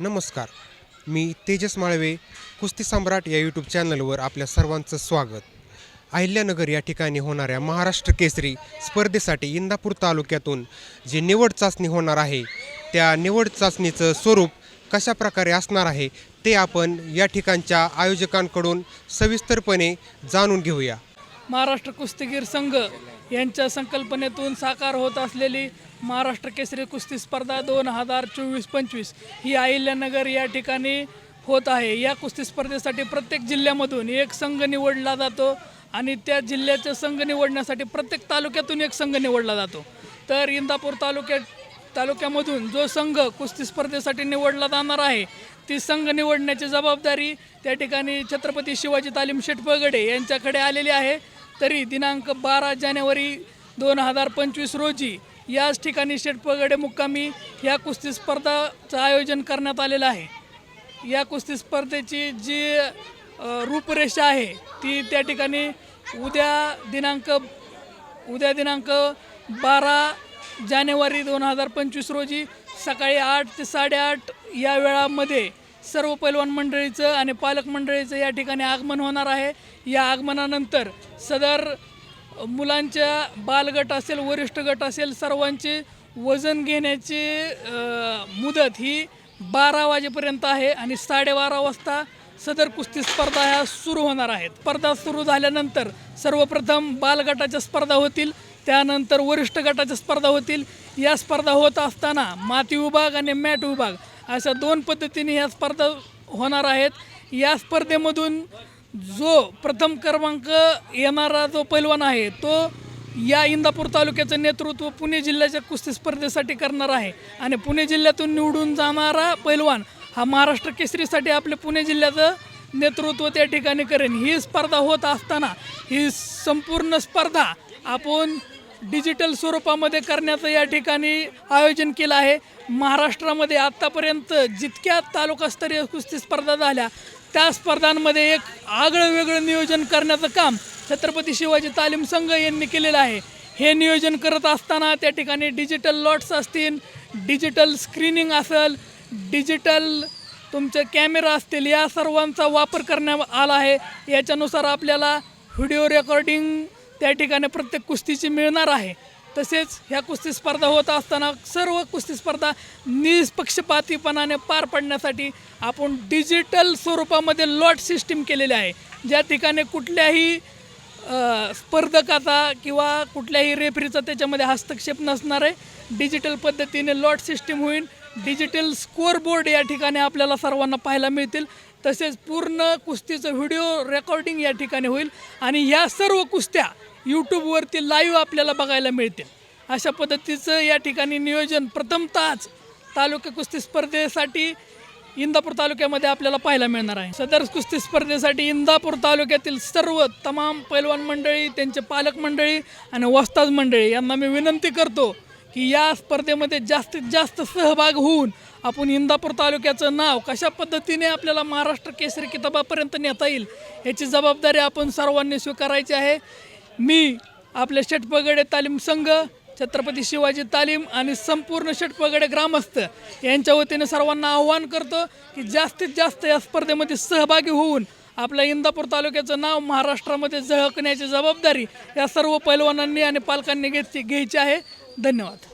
नमस्कार. मी तेजस माळवे कुस्ती सम्राट या यूट्यूब चॅनलवर आपल्या सर्वांचं स्वागत. अहिल्यानगर या ठिकाणी होणाऱ्या महाराष्ट्र केसरी स्पर्धेसाठी इंदापूर तालुक्यातून जी निवड चाचणी होणार आहे त्या निवड चाचणीचं स्वरूप कशा प्रकारे असणार आहे ते आपण या ठिकाणच्या आयोजकांकडून सविस्तरपणे जाणून घेऊया. महाराष्ट्र कुस्तीगीर संघ यांच्या संकल्पनेतून साकार होत असलेली महाराष्ट्र केसरी कुस्ती स्पर्धा दोन हजार चोवीस पंचवीस ही अहिल्यानगर या ठिकाणी होत आहे. या कुस्ती स्पर्धेसाठी प्रत्येक जिल्ह्यामधून एक संघ निवडला जातो आणि त्या जिल्ह्याचा संघ निवडण्यासाठी प्रत्येक तालुक्यातून एक संघ निवडला जातो. तर इंदापूर तालुक्यात तालुक्यामधून जो संघ कुस्ती स्पर्धेसाठी निवडला जाणार आहे ती संघ निवडण्याची जबाबदारी त्या ठिकाणी छत्रपती शिवाजी तालीम शेटपगडे यांच्याकडे आलेली आहे. तरी दिनांक बारा जानेवारी दोन हजार पंचवीस रोजी याच ठिकाणी शेटपगडे मुक्कामी या कुस्ती स्पर्धाचं आयोजन करण्यात आलेलं आहे. या कुस्ती स्पर्धेची जी रूपरेषा आहे ती त्या ठिकाणी उद्या दिनांक उद्या दिनांक बारा जानेवारी दोन हजार पंचवीस रोजी सकाळी आठ ते साडेआठ या वेळामध्ये सर्व पैलवान मंडळीचं आणि पालक मंडळीचं या ठिकाणी आगमन होणार आहे. या आगमनानंतर सदर मुलांच्या बालगट असेल वरिष्ठ गट असेल सर्वांचे वजन घेण्याची मुदत ही बारा वाजेपर्यंत आहे आणि साडेबारा वाजता सदर कुस्ती स्पर्धा ह्या सुरू होणार आहेत. स्पर्धा सुरू झाल्यानंतर सर्वप्रथम बालगटाच्या स्पर्धा होतील त्यानंतर वरिष्ठ गटाच्या स्पर्धा होतील. या स्पर्धा होत असताना माती विभाग आणि मॅट विभाग अशा दोन पद्धतीने ह्या स्पर्धा होणार आहेत. या स्पर्धेमधून जो प्रथम क्रमांक येणारा जो पैलवान आहे तो या इंदापूर तालुक्याचं नेतृत्व पुणे जिल्ह्याच्या कुस्ती स्पर्धेसाठी करणार आहे. आणि पुणे जिल्ह्यातून निवडून जाणारा पैलवान हा महाराष्ट्र केसरीसाठी आपले पुणे जिल्ह्याचं नेतृत्व त्या ठिकाणी करेन. ही स्पर्धा होत असताना ही संपूर्ण स्पर्धा आपण डिजिटल स्वरूपामध्ये करण्याचं या ठिकाणी आयोजन केलं आहे. महाराष्ट्रामध्ये आत्तापर्यंत जितक्या तालुकास्तरीय कुस्ती स्पर्धा झाल्या त्या स्पर्धांमध्ये एक आगळं वेगळं नियोजन करण्याचं काम छत्रपती शिवाजी तालीम संघ यांनी केलेलं आहे. हे नियोजन करत असताना त्या ठिकाणी डिजिटल लॉट्स असतील डिजिटल स्क्रीनिंग असेल डिजिटल तुमचे कॅमेरा असतील या सर्वांचा वापर करण्यात आला आहे. याच्यानुसार आपल्याला व्हिडिओ रेकॉर्डिंग त्या ठिकाणी प्रत्येक कुस्तीची मिळणार आहे. तसेच ह्या कुस्ती स्पर्धा होत असताना सर्व कुस्ती स्पर्धा निष्पक्षपातीपणाने पार पडण्यासाठी आपण डिजिटल स्वरूपामध्ये लॉट सिस्टीम केलेले आहे. ज्या ठिकाणी कुठल्याही स्पर्धकाचा किंवा कुठल्याही रेफरीचा त्याच्यामध्ये हस्तक्षेप नसणार आहे. डिजिटल पद्धतीने लॉट सिस्टीम होईल. डिजिटल स्कोअरबोर्ड या ठिकाणी आपल्याला सर्वांना पाहायला मिळतील. तसेच पूर्ण कुस्तीचं व्हिडिओ रेकॉर्डिंग या ठिकाणी होईल. आणि या सर्व कुस्त्या यूट्यूबवरती लाईव्ह आपल्याला बघायला मिळतील. अशा पद्धतीचं या ठिकाणी नियोजन प्रथमतःच तालुका कुस्ती स्पर्धेसाठी इंदापूर तालुक्यामध्ये आपल्याला पाहायला मिळणार आहे. सदर कुस्ती स्पर्धेसाठी इंदापूर तालुक्यातील सर्व तमाम पैलवान मंडळी त्यांचे पालक मंडळी आणि वस्ताज मंडळी यांना मी विनंती करतो की या स्पर्धेमध्ये जास्तीत जास्त सहभाग होऊन आपण इंदापूर तालुक्याचं नाव कशा पद्धतीने आपल्याला महाराष्ट्र केसरी किताबापर्यंत नेता येईल याची जबाबदारी आपण सर्वांनी स्वीकारायची आहे. मी आपले षटपगडे तालीम संघ छत्रपती शिवाजी तालीम आणि संपूर्ण षटपगडे ग्रामस्थ यांच्या वतीने सर्वांना आव्हान करतो की जास्तीत जास्त या स्पर्धेमध्ये सहभागी होऊन आपल्या इंदापूर तालुक्याचं नाव महाराष्ट्रामध्ये झळकण्याची जबाबदारी या सर्व पैलवानांनी आणि पालकांनी घेतली घ्यायची आहे. धन्यवाद